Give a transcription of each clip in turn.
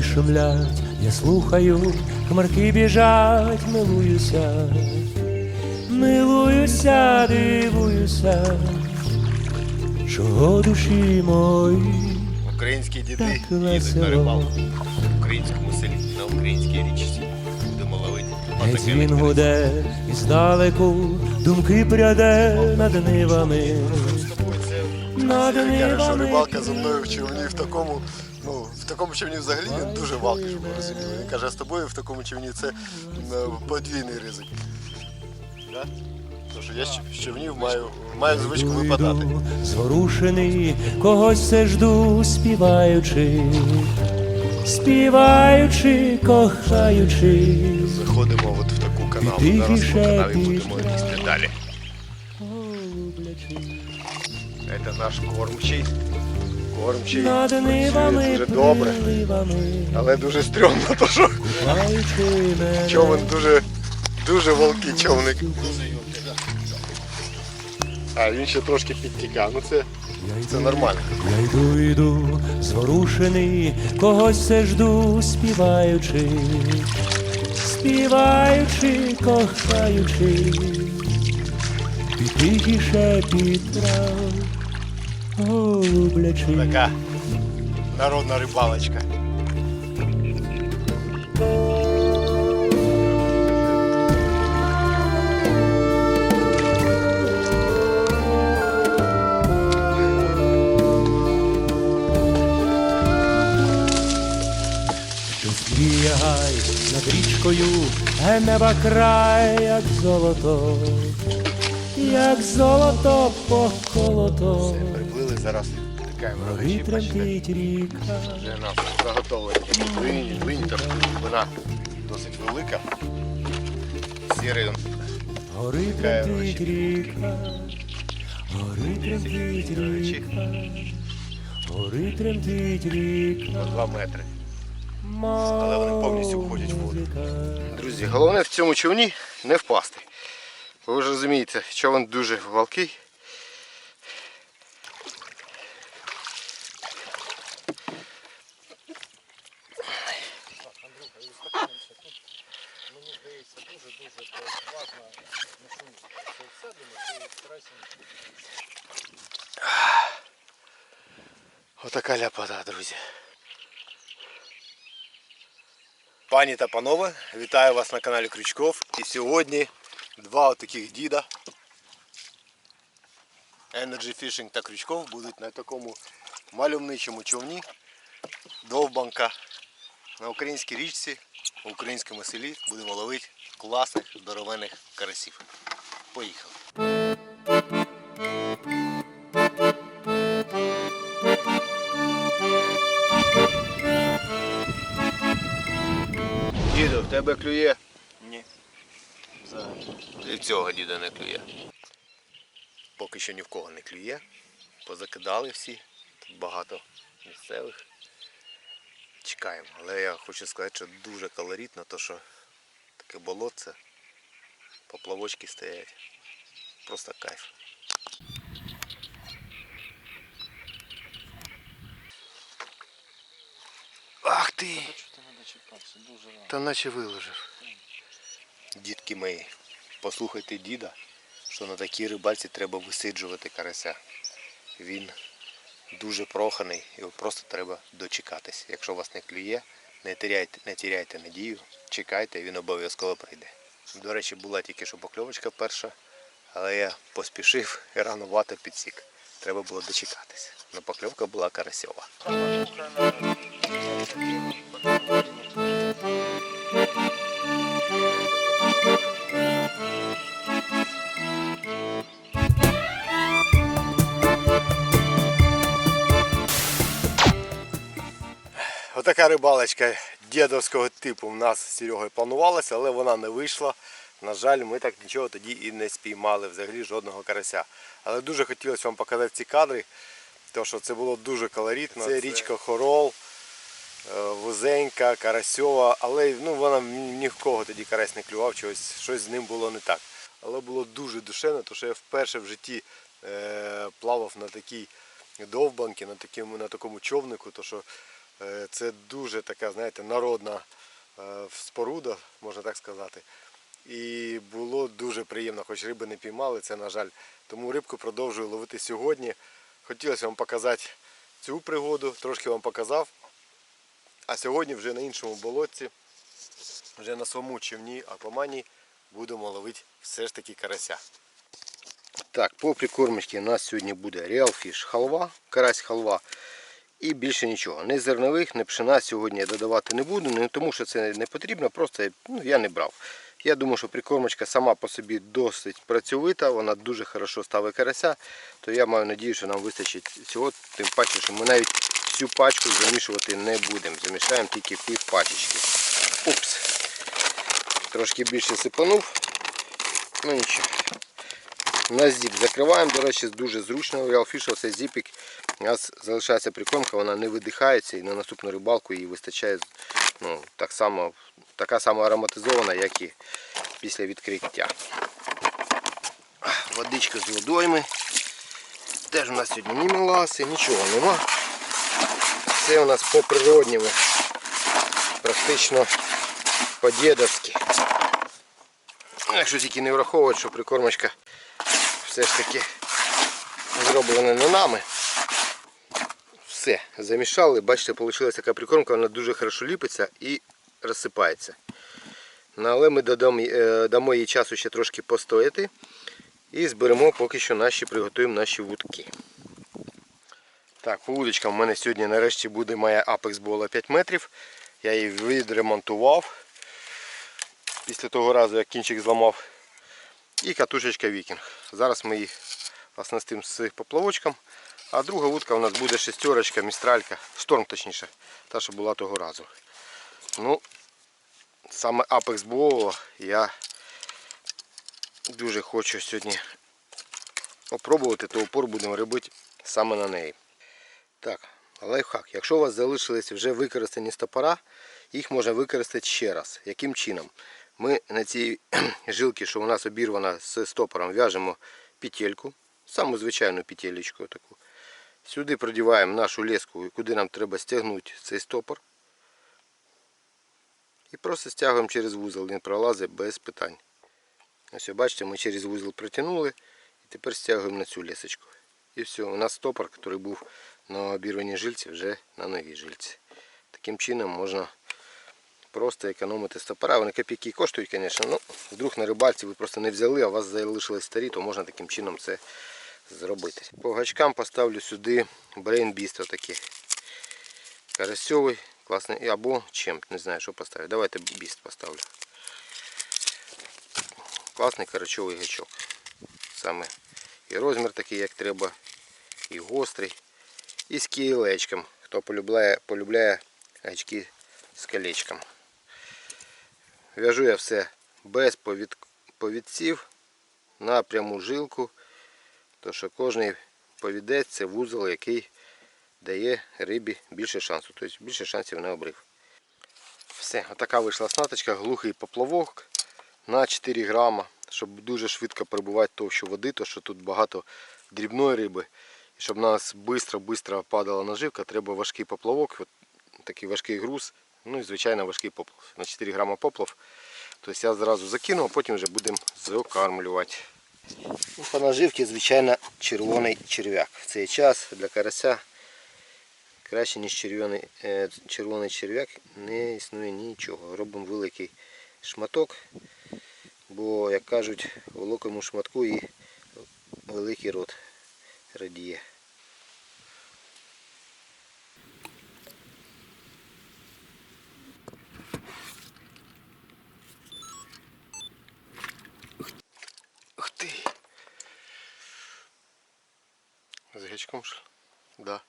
Води шумлять, я слухаю, хмарки біжать, милуюся, милуюся, дивуюся, чого душі мої. Українські діди Так їдуть на рибалку в українському селі, на українській річці. Будемо ловити. Геть він гуде і здалеку думки пряде над нивами. Над Каже, що нивами. рибалка зі мною в човні в такому, такому човні взагалі він дуже валкий, щоб ви розуміли. Він каже, а з тобою в такому човні це подвійний ризик. Да? Тому що я з човнів маю, маю звичку випадати. Зворушений, когось все жду, співаючи, співаючи, кохаючи. Заходимо от в таку канаву. І Зараз по канаві будемо лізти далі. Це наш кормчий. Кормчий дуже добре, але дуже стрьомно, то що човен дуже, дуже волкий човник. А він ще трошки підтікав. Ну це, це нормально. Я йду, йду, зворушений, когось все жду, співаючи, співаючи, кохаючи, і тихіше під трав, голублячи. Така народна рибалочка. Що свіє гай над річкою, неба край, як золото, як золото поколото. Зараз. Речі, бачите. тремтить ріка. Вже нам заготовлені глині, глині, тож глибина досить велика. Сірий Гори тремтить ріка, гори тремтить ріка, гори тремтить ріка, на 2 метри. але вони повністю входять в воду. Друзі, головне в цьому човні не впасти. Ви ж розумієте, човен дуже валкий. Отака ляпота, друзі. Пані та панове, вітаю вас на каналі Крючков. І сьогодні два отаких діда. Energy Fishing та Крючков будуть на такому мальовничому човні довбанка на українській річці, у українському селі будемо ловити класних здоровених карасів. Поїхали. Діду, в тебе клює? Ні. І в цього діда не клює. Поки що ні в кого не клює. Позакидали всі. Тут багато місцевих. Чекаємо. Але я хочу сказати, що дуже калорітно, то що таке болотце, поплавочки стоять. Просто кайф. Ах ти! Та наче виложив. Дітки мої, послухайте діда, що на такій рибальці треба висиджувати карася. Він дуже проханий, його просто треба дочекатись. Якщо вас не клює, не теряйте, не теряйте надію, чекайте, він обов'язково прийде. До речі, була тільки що покльовочка перша, але я поспішив і ранувато підсік. Треба було дочекатись. Но покльовка була карасьова. Отака рибалочка дідовського типу в нас з Серегою планувалася, але вона не вийшла. На жаль, ми так нічого тоді і не спіймали, взагалі жодного карася. Але дуже хотілося вам показати ці кадри, тому що це було дуже колоритно. Це річка Хорол, е, вузенька, карасьова, але ну, вона ні в кого тоді карась не клював, щось, щось з ним було не так. Але було дуже душевно, тому що я вперше в житті е, плавав на такій довбанці, на такому, на такому човнику, то що Це дуже така, знаєте, народна е, споруда, можна так сказати. І було дуже приємно, хоч риби не піймали, це на жаль. Тому рибку продовжую ловити сьогодні. Хотілося вам показати цю пригоду, трошки вам показав. А сьогодні вже на іншому болотці, вже на своєму човні Аквамані будемо ловити все ж таки карася. Так, по прикормочці у нас сьогодні буде Fish халва, карась халва. І більше нічого. Не зернових, не пшена сьогодні я додавати не буду, не тому що це не потрібно, просто ну, я не брав. Я думаю, що прикормочка сама по собі досить працьовита, вона дуже хорошо ставить карася, то я маю надію, що нам вистачить цього, тим паче, що ми навіть всю пачку замішувати не будемо. Замішаємо тільки пів пачечки. Упс. Трошки більше сипанув. Ну нічого. На зіп закриваємо, до речі, дуже зручно. У Realfish цей зіпік. У нас залишається прикормка, вона не видихається і на наступну рибалку їй вистачає ну, так само, така сама ароматизована, як і після відкриття. Водичка з водойми. Теж у нас сьогодні ні меласи, нічого нема. Все у нас по природньому. Практично по-дєдовськи. Ну, Якщо тільки не враховувати, що прикормочка все ж таки зроблена не нами. Все, замішали, бачите, вийшла така прикормка, вона дуже хорошо ліпиться і розсипається. Ну, але ми е, дамо їй часу ще трошки постояти і зберемо поки що наші, приготуємо наші вудки. Так, по вудочкам у мене сьогодні нарешті буде моя Apex Bola 5 метрів. Я її відремонтував після того разу, як кінчик зламав. І катушечка Вікінг. Зараз ми їх оснастимо з поплавочком. А друга вудка у нас буде шестерочка, містралька, шторм точніше, та що була того разу. Ну, саме Apex Bola я дуже хочу сьогодні опробувати, то упор будемо робити саме на неї. Так, лайфхак. Якщо у вас залишились вже використані стопора, їх можна використати ще раз. Яким чином? Ми на цій жилці, що у нас обірвана з стопором, в'яжемо петельку, саму звичайну петелечку таку. Сюди продіваємо нашу леску, куди нам треба стягнути цей стопор. І просто стягуємо через вузол, він пролазить без питань. Ось бачите, ми через вузол протягнули і тепер стягуємо на цю лесочку. І все, у нас стопор, який був на обірваній жильці, вже на новій жильці. Таким чином можна просто економити стопора. Вони копійки коштують, звісно. Ну, вдруг на рибальці ви просто не взяли, а у вас залишились старі, то можна таким чином це зробити. По гачкам поставлю сюди Beast отакий. Карасьовий, класний, або чим, не знаю, що поставити. Давайте Beast поставлю. Класний карачовий гачок. Саме і розмір такий, як треба, і гострий, і з кілечком. Хто полюбляє, полюбляє гачки з колечком. В'яжу я все без повід, повідців на пряму жилку, то що кожний повідець це вузол, який дає рибі більше шансу, тобто більше шансів на обрив. Все, отака вийшла снаточка, глухий поплавок на 4 грама, щоб дуже швидко перебувати товщу води, то що тут багато дрібної риби. І щоб у нас швидко-швидко падала наживка, треба важкий поплавок, от такий важкий груз, ну і звичайно важкий поплав. На 4 грама поплав. Тобто я зразу закину, а потім вже будемо закармлювати. Ну, По наживці, звичайно, червоний черв'як. В цей час для карася краще, ніж червоний, е, червоний черв'як, не існує нічого. Робимо великий шматок, бо, як кажуть, великому шматку і великий рот радіє. Ух ти! З гачком? Да.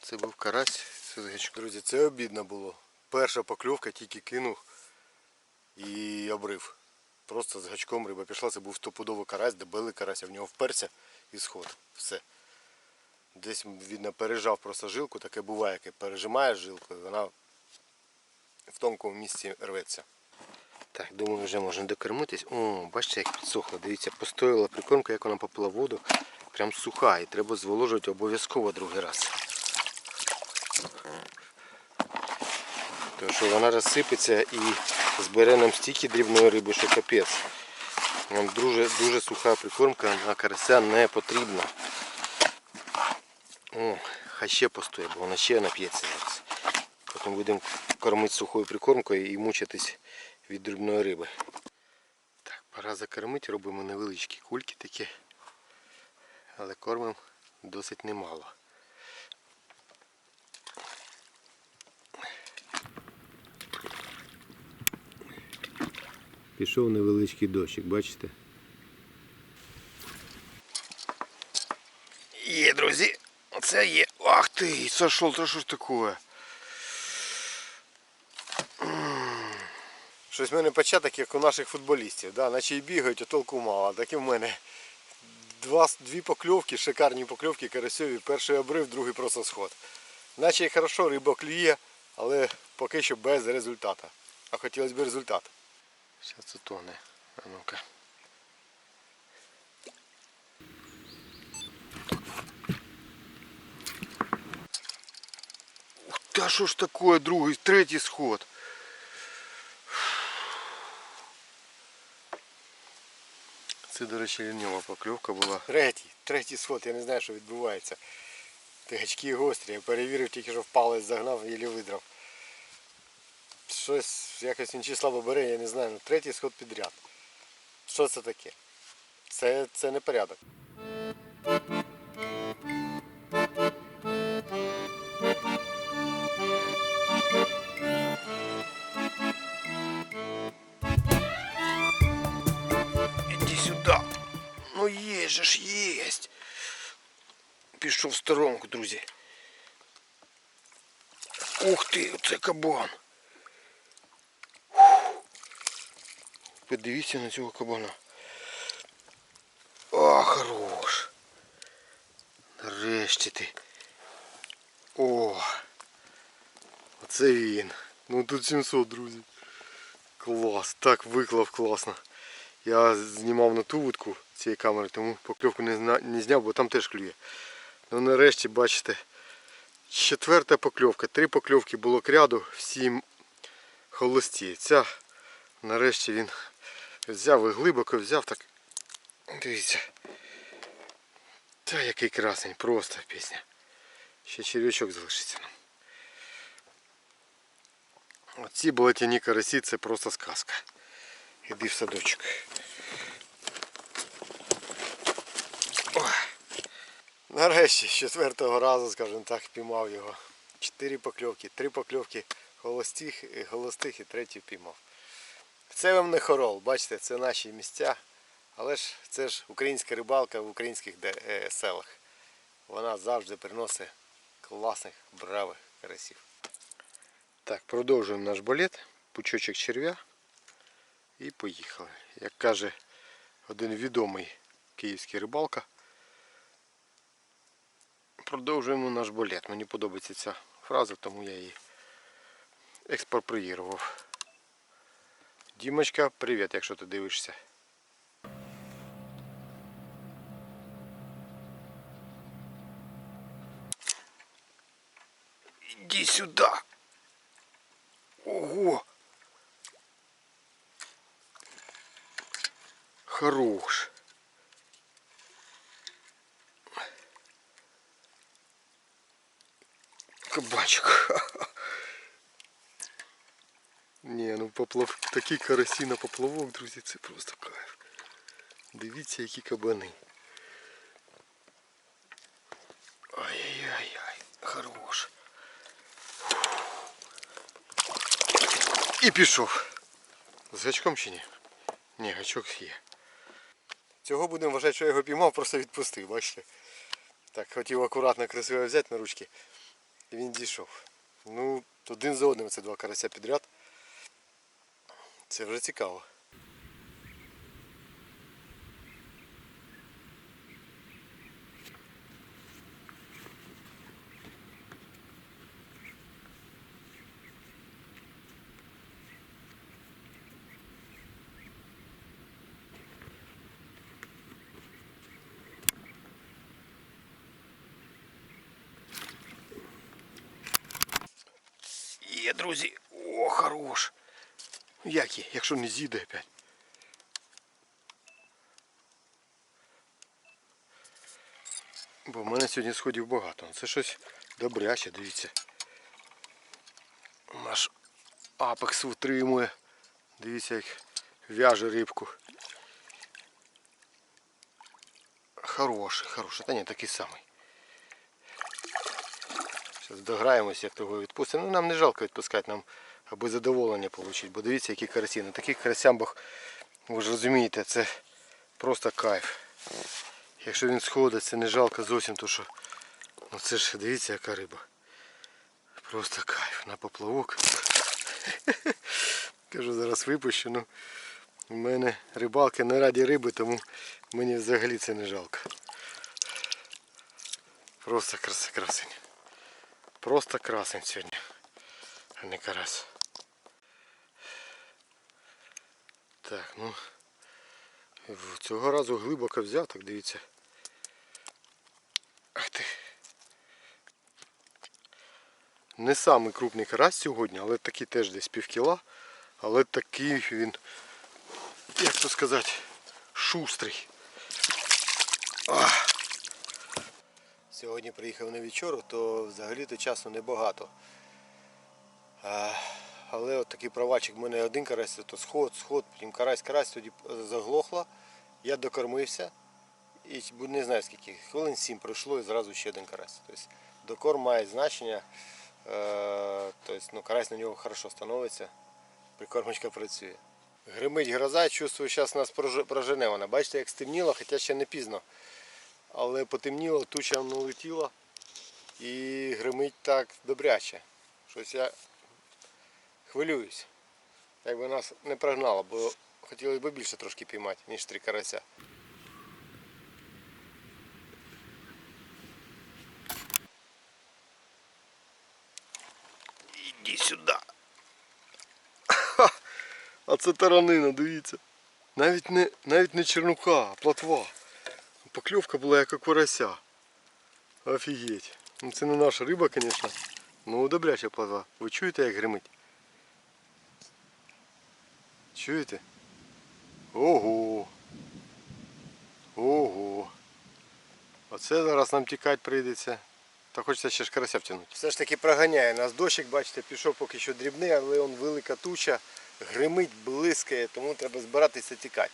Це був карась з гачком. Друзі, це обідно було. Перша покльовка тільки кинув і обрив. Просто з гачком риба пішла, це був стопудовий карась, дебелий карась, а в нього вперся і сход. Все. Десь, видно, пережав просто жилку, таке буває, яке пережимаєш жилку, і вона в тонкому місці рветься. Так, думаю, вже можна докормитись. О, бачите, як підсохло. Дивіться, постояла прикормка, як вона попила воду. Прям суха і треба зволожувати обов'язково другий раз. Тому що вона розсипеться і збере нам стільки дрібної риби, що капець. Нам дуже, дуже суха прикормка на карася не потрібна. О, хай ще постоє, бо вона ще нап'ється зараз. Потім будемо кормити сухою прикормкою і мучитись від дрібної риби. Так, пора закормити, робимо невеличкі кульки такі, але кормимо досить немало. Пішов невеличкий дощик, бачите? Є, друзі, це є. Ах ти, сошел, що ж таке? Щось в мене початок, як у наших футболістів, да? наче і бігають, а толку мало. Так і в мене два, дві покльовки, шикарні покльовки карасьові. Перший обрив, другий просто сход. Наче і хорошо, риба клює, але поки що без результату. А хотілося б результат. Зараз це тоне. А ну-ка. Та що ж таке, другий, третій сход. Це, до речі, ліньова покльовка була. Третій, третій сход, я не знаю, що відбувається. Тигачки гострі, я перевірив, тільки що в палець загнав і видрав. Щось якось чи слабо бере, я не знаю. Ну, третій сход підряд. Що це таке? Це, це не порядок. Же ж, єсть. Пішов в сторонку, друзі. Ух ти, це кабан. Подивіться на цього кабана. О, хорош. Нарешті ти. О. Оце він. Ну тут 700, друзі. Клас. Так виклав класно. Я знімав на ту вудку цієї камери, тому покльовку не, не зняв, бо там теж клює. Ну нарешті бачите. Четверта покльовка. Три покльовки було кряду, всі холості. Ця нарешті він взяв і глибоко взяв так. Дивіться. Та який красень, просто пісня. Ще червячок залишиться нам. Оці болотяні карасі це просто сказка. Іди в садочок. Ой. Нарешті з четвертого разу, скажімо так, піймав його. Чотири покльовки, три покльовки холостих, холостих і третю піймав. Це вам не хорол, бачите, це наші місця. Але ж це ж українська рибалка в українських е, селах. Вона завжди приносить класних, бравих карасів. Так, продовжуємо наш балет. Пучочок черв'я. І поїхали. Як каже один відомий київський рибалка. Продовжуємо наш балет. Мені подобається ця фраза, тому я її експроприював. Дімочка, привіт, якщо ти дивишся. Іди сюди. Ого. Хорош. Кабачок. Ні, ну поплав... такі карасі на поплавок, друзі, це просто кайф. Дивіться, які кабани. Ай-яй-яй, хорош. І пішов. З гачком чи ні? Ні, гачок є. Цього будемо вважати, що я його піймав, просто відпустив, бачите? Так, хотів акуратно красиво взяти на ручки. І він дійшов. Ну, один за одним це два карася підряд. Це вже цікаво. Є, друзі. О, хорош. Як є, якщо не з'їде опять. Бо в мене сьогодні сходів багато. Це щось добряче, дивіться. Наш апекс витримує. Дивіться, як в'яже рибку. Хороший, хороший. Та ні, такий самий. Зараз дограємося, як того відпустимо. Ну нам не жалко відпускати, нам аби задоволення отримати. Бо дивіться, які карасі. На таких карасямбах, ви ж розумієте, це просто кайф. Якщо він сходить, це не жалко зовсім, то що ну це ж дивіться, яка риба. Просто кайф на поплавок. Кажу, зараз випущу. Ну, у мене рибалки не раді риби, тому мені взагалі це не жалко. Просто краса. Просто красень сьогодні, а не карась. Так, ну цього разу глибоко взяв, так дивіться. Ах ти. Не самий крупний карась сьогодні, але такий теж десь пів кіла. Але такий він, як то сказати, шустрий. Ах. Сьогодні приїхав на вечору, то взагалі-то часу небагато. Але от такий провальчик в мене один карась, то сход, сход, потім карась, карась тоді заглохла. Я докормився. І не знаю скільки, хвилин сім пройшло і зразу ще один карась. Тобто докорм має значення. Е, тобто, ну, карась на нього хорошо становиться. Прикормочка працює. Гримить гроза, чувствую, зараз нас прожене вона. Бачите, як стемніло, хоча ще не пізно. Але потемніло, туча налетіла і гримить так добряче. Щось я хвилююсь. Якби нас не прогнало, бо хотілося б більше трошки піймати, ніж три карася. Іди сюди. А це таранина, дивіться. Навіть не, навіть не чернука, а платва. Покльовка була як у карася. Офігеть. Ну це не наша риба, звісно. Ну добряча платва. Ви чуєте, як гримить? Чуєте? Ого. Ого. Оце зараз нам тікати прийдеться. Та хочеться ще ж карася втягнути. Все ж таки проганяє нас дощик, бачите, пішов поки що дрібний, але он велика туча, гримить, блискає, тому треба збиратися тікати.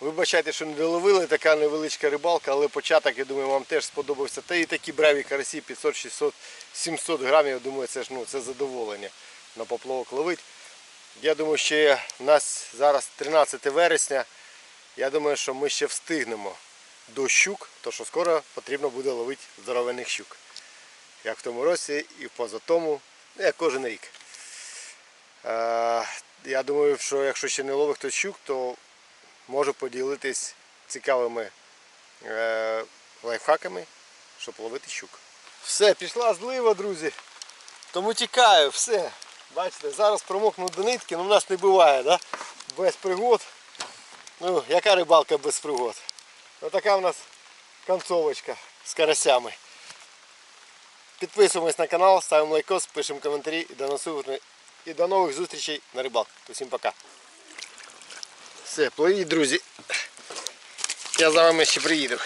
Вибачайте, що не доловили, така невеличка рибалка, але початок, я думаю, вам теж сподобався. Та і такі браві карасі 500, 600, 700 грамів, я думаю, це ж ну, це задоволення на поплавок ловить. Я думаю, ще в нас зараз 13 вересня. Я думаю, що ми ще встигнемо до щук, то що скоро потрібно буде ловити здоровених щук. Як в тому році і поза тому, ну, як кожен рік. Е, я думаю, що якщо ще не ловить хтось щук, то можу поділитись цікавими е, лайфхаками, щоб ловити щук. Все, пішла злива, друзі. Тому тікаю, все. Бачите, зараз промокну до нитки, але в нас не буває, да? без пригод. Ну, яка рибалка без пригод? Отака в нас концовочка з карасями. Підписуємось на канал, ставимо лайкос, пишемо коментарі і до наступних і до нових зустрічей на рибалках. Усім пока. Все, пливіть, друзі. Я за вами ще приїду.